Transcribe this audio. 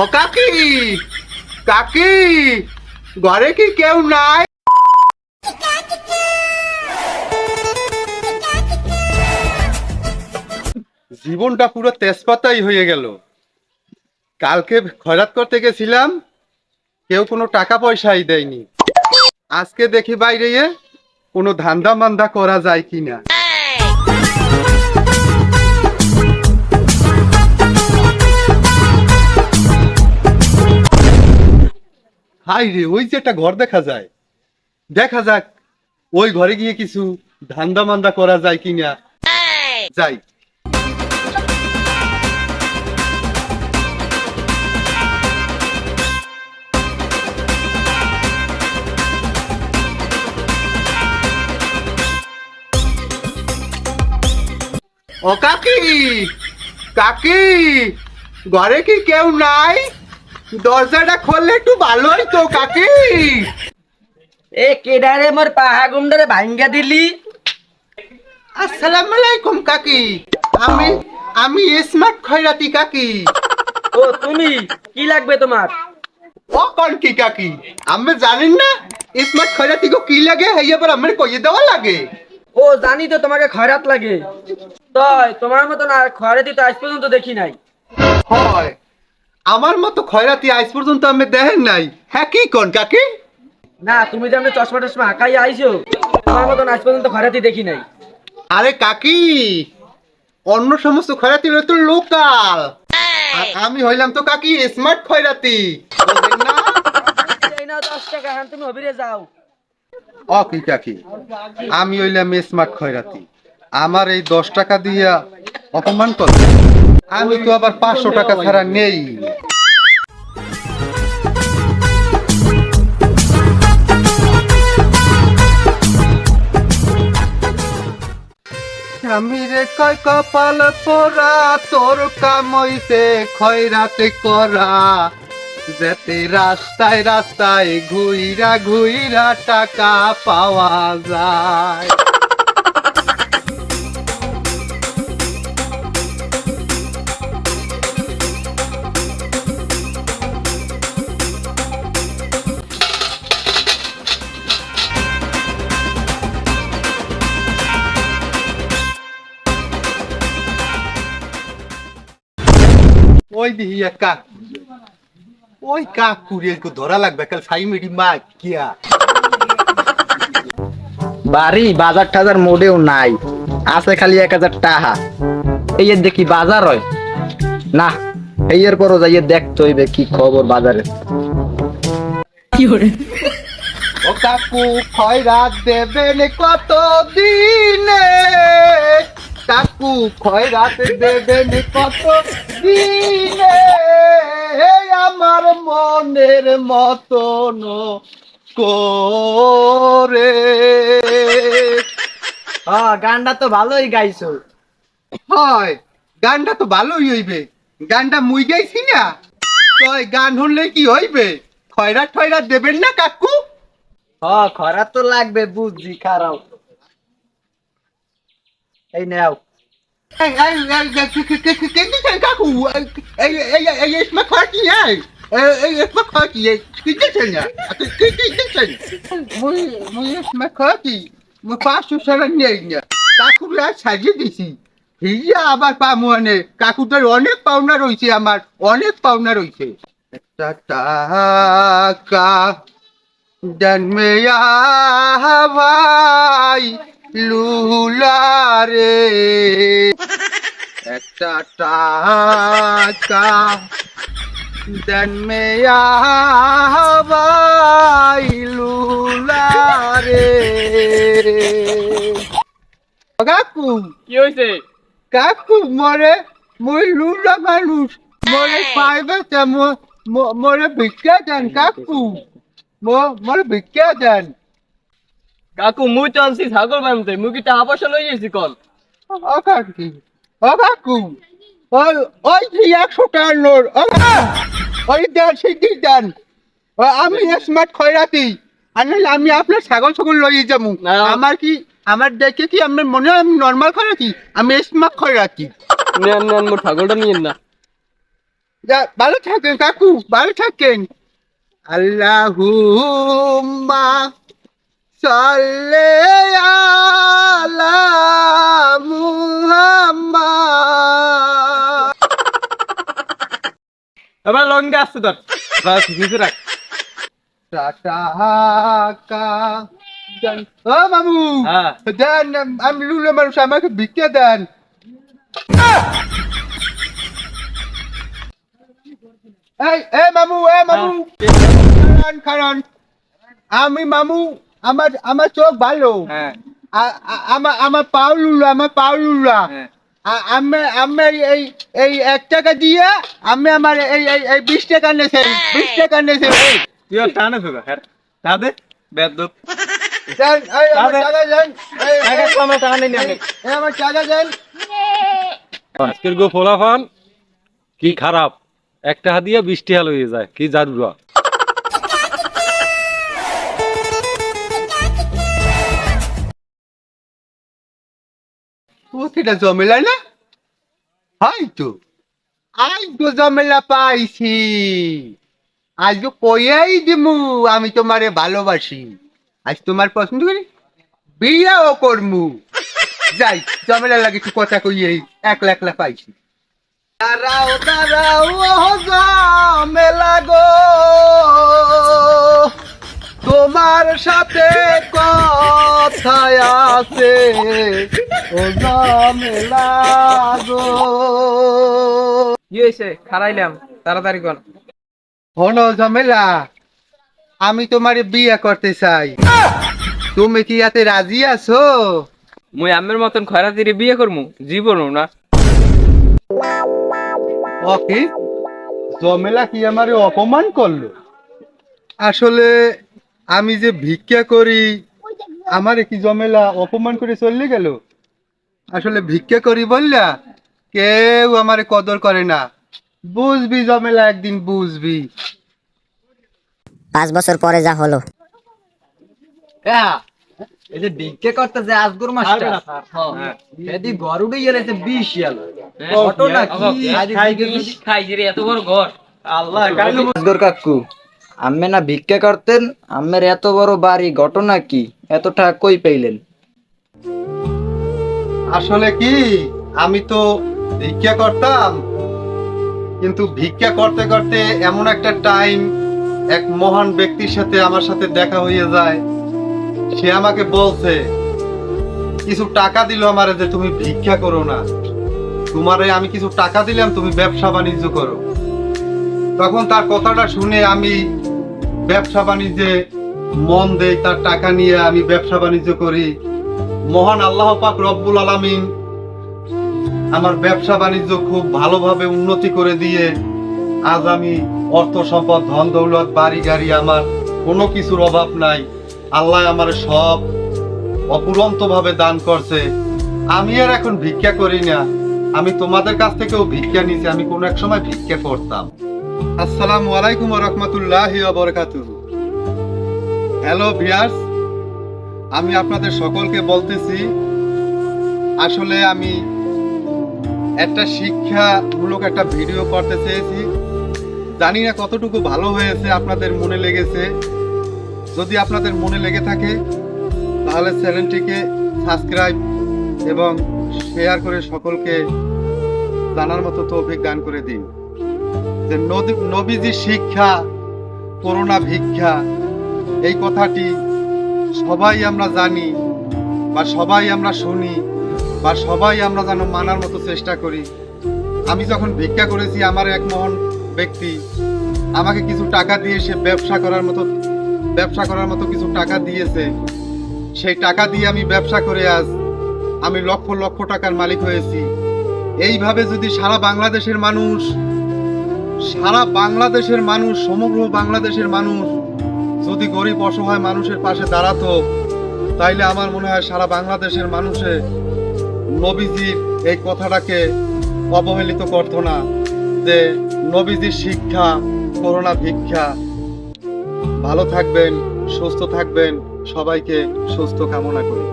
ও কাকি কাকি, ঘরে কি কেউ নাই? জীবনটা পুরো তেজপাতাই হয়ে গেল। কালকে খয়রাত করতে গেছিলাম, কেউ কোনো টাকা পয়সাই দেয়নি। আজকে দেখি বাইরে কোনো ধান্দা মান্দা করা যায় কিনা। হাই রে, ওই যে একটা ঘর দেখা যায়। দেখা যাক, ওই ঘরে গিয়ে কিছু ধান্দা মান্দা করা যায় কিনা। যাই। ও কাকি কাকি, ঘরে কি কেউ নাই? দরজাটা খুললে একটু ভালোই তো কাকি। এ কেডারে মোর পাহা গুন্ডারে ভাঙ্গা দিলি? আসসালামু আলাইকুম কাকি। আমি আমি স্মার্ট খয়রাতি কাকি। ও তুমি? কি লাগবে তোমার? ও কোন কি কাকি? আমি জানেন না স্মার্ট খয়রাতি কো কি লাগে হেইয়া পর আমার কইয়ে দেওয়া লাগে। ও জানি তো তোমাকে খয়রাত লাগে। তয় তোমার মতন আর খয়রাতি তো আজ পর্যন্ত দেখি নাই। হয়। আমার মতো খয়রাতি আজ পর্যন্ত আমি দেখেন নাই। হ্যাঁ কি কোন কাকি? না তুমি যে আমি চশমা টশমা আঁকাই আইছো তোমার মতন আজ পর্যন্ত খয়রাতি দেখি নাই। আরে কাকি অন্য সমস্ত খয়রাতি হলো তো লোকাল। আর আমি হইলাম তো কাকি স্মার্ট খয়রাতি। বুঝলেন না? এই নাও দশ টাকা হ্যাঁ তুমি হবিরে যাও। ও কি কাকি? আমি হইলাম স্মার্ট খয়রাতি। আমার এই দশ টাকা দিয়া অপমান কর আমি তো আবার পাঁচশো টাকা ছাড়া নেই। আমি রে কয় কপাল পোড়া, তোর কামইছে খয়রাতে করা। যেতে রাস্তায় রাস্তায় ঘুইরা ঘুইরা টাকা পাওয়া যায়। ওই দিহি এক কাক। ওই কাক কুড়িয়ে ধরা লাগবে কাল সাই মিডি মা কিয়া। বাড়ি বাজার টাজার মোটেও নাই আছে খালি এক হাজার টাকা এই দেখি বাজার হয়? না এই এর পরও যাইয়ে দেখতে হইবে কি খবর বাজারে। ও কাকু খয়রাত দেবেন কত দিনে কাকু খয়রাত দেবেন কত দিনে? আমার মনের মতন করে। গানটা তো ভালোই গাইছো। হয়, গানটা তো ভালোই হইবে। গানটা মুই গাইছি না? তই গান হলে কি হইবে? খয়রাত খয়রাত দেবেন না কাকু? হ খরা তো লাগবে, বুঝছি, খারাপ। এই নাও এই এই এই কে কে কে কে কে কে কাকু এই এই এই এই স্মার্ট খাকি এই এই এই স্মার্ট খাকি এই কি দিছেন না কি কি দিছেন মুই মুই স্মার্ট খাকি মুই পাঁচশো সারা নেই না কাকু রা সাজিয়ে দিছি হিয়া আবার পামু আনে কাকুটার অনেক পাওনা রয়েছে আমার অনেক পাওনা রয়েছে টাকা জন্মে ভাই লুলারে একটা টাকা জন্মে ভাই লুলারে কাকু কি হয়েছে কাকু মরে মই লুলা মানুষ মরে পাইবে মরে ভিক্ষা দেন কাকু। মরে ভিক্ষা দেন। কাকু মুই তো আনছি ছাগল বানতে মুই কি টাকা পয়সা লই যাইছি কল ও কাকি ও কাকু ওই ওই যে একশো টাকার নোট ও ওই দেন সিদ্ধি দেন আমি স্মার্ট খয়রাতি আনলে আমি আপনার ছাগল ছাগল লইয়ে যাব। না। আমার কি আমার দেখে কি আমার মনে হয় আমি নর্মাল খয়রাতি? আমি স্মার্ট খয়রাতি। নেন নেন মোর ছাগলটা নিয়েন না। যা ভালো থাকেন কাকু ভালো থাকেন। আল্লাহুম্মা। সাল্লি আলা মুহাম্মাদ। এবার লঙ্গা আসছে তোর বাস নিচে রাখ। টাকা ও মামু হ্যাঁ। দেন আমি লুলো মানুষ আমাকে ভিক্ষা দেন। এই এ মামু এ মামু। খারান খারান আমি মামু আমার আমার চোখ ভালো। হ্যাঁ। আমার আমার পাও লুলা আমার পাও লুলা। হ্যাঁ। আমি আমি এই এই এক টাকা দিয়ে আমি আমার এই এই এই বিশ টাকা নেছেন বিশ টাকা নেছেন তুই আর টানে হ্যাঁ। বেদ আজকের গো ফোলাফান কি খারাপ? একটা হাত দিয়ে বৃষ্টি হাল হয়ে যায় কি জারুরা? ও সেটা জমেলা না? হয়তো আজ তো জমেলা পাইছি। আজ তো কইয়াই দিমু, আমি তোমারে ভালোবাসি। আজ তোমার পছন্দ করি? বিয়াও করমু। যাই জমেলা লাগে একটু কথা কইয়াই, একলা একলা পাইছি। দাঁড়াও দাঁড়াও ও জমেলা গো। তোমার সাথে কথায় আছে। ও জমেলা গো। কি হয়েছে খারাইলাম। তাড়াতাড়ি কর। ঝামেলা আমি তোমার বিয়ে করতে চাই। তুমি কি ইয়াতে রাজি আছো? মুই আমের মতন খয়রাতিরে বিয়ে করমু? জীবনও না। ওকে জমেলা কি আমারে অপমান করল? আসলে আমি যে ভিক্ষা করি আমারে কি জমেলা অপমান করে চলে গেল? আসলে ভিক্ষে করি বললা কেউ আমারে কদর করে না। বুঝবি জমেলা একদিন বুঝবি। পাঁচ বছর পরে যা হলো। হ্যাঁ এই যে ভিক্ষে করতে যে আজগুর মাস্টার হ্যাঁ। এদি গরুড়ে গেলেছে বিশ ইয়াল। ঘটনা কি খাইছি রে এত বড় ঘর। আল্লাহ আজগর কাকু আম্মে না ভিক্ষা করতেন আম্মের এত বড় বাড়ি ঘটনা কি? এত টাকা কই পাইলেন? আসলে কি? আমি তো ভিক্ষা করতাম। কিন্তু ভিক্ষা করতে করতে এমন একটা টাইম এক মহান ব্যক্তির সাথে আমার সাথে দেখা হয়ে যায়। সে আমাকে বলছে, কিছু টাকা দিল আমারে যে তুমি ভিক্ষা করো না। তোমারে আমি কিছু টাকা দিলাম, তুমি ব্যবসা বাণিজ্য করো। তখন তার কথাটা শুনে আমি ব্যবসা বাণিজ্যে মন দেই, তার টাকা নিয়ে আমি ব্যবসা বাণিজ্য করি। মহান আল্লাহ পাক রব্বুল আলামিন আমার ব্যবসা বাণিজ্য খুব ভালোভাবে উন্নতি করে দিয়ে আজ আমি অর্থ সম্পদ, ধন দৌলত, বাড়ি গাড়ি আমার কোনো কিছুর অভাব নাই। আল্লাহ আমার সব অপুরন্ত ভাবে দান করছে। আমি আর এখন ভিক্ষা করি না। আমি তোমাদের কাছ থেকেও ভিক্ষা নিছি আমি কোনো এক সময় ভিক্ষা করতাম। আসসালামু আলাইকুম রহমতুল্লাহ বরকাতুহু। হ্যালো ভিয়ার্স আমি আপনাদের সকলকে বলতেছি, আসলে আমি একটা শিক্ষামূলক একটা ভিডিও করতে চেয়েছি। জানি না কতটুকু ভালো হয়েছে আপনাদের মনে লেগেছে। যদি আপনাদের মনে লেগে থাকে, তাহলে চ্যানেলটিকে সাবস্ক্রাইব এবং শেয়ার করে সকলকে জানার মতো তৌফিক দান করে দিন। যে নবীজি শিক্ষা, করোনা ভিক্ষা, এই কথাটি সবাই আমরা জানি বা সবাই আমরা শুনি বা সবাই আমরা যেন মানার মতো চেষ্টা করি। আমি যখন ভিক্ষা করেছি আমার এক মহান ব্যক্তি আমাকে কিছু টাকা দিয়ে সে ব্যবসা করার মতো, ব্যবসা করার মতো কিছু টাকা দিয়েছে। সেই টাকা দিয়ে আমি ব্যবসা করে আজ আমি লক্ষ লক্ষ টাকার মালিক হয়েছি। এইভাবে যদি সারা বাংলাদেশের মানুষ, সারা বাংলাদেশের মানুষ, সমগ্র বাংলাদেশের মানুষ যদি গরিব অসহায় মানুষের পাশে দাঁড়াতো, তাইলে আমার মনে হয় সারা বাংলাদেশের মানুষে নবীজির এই কথাটাকে অবহেলিত করতো না, যে নবীজির শিক্ষা, করোনা ভিক্ষা। ভালো থাকবেন, সুস্থ থাকবেন, সবাইকে সুস্থ কামনা করি।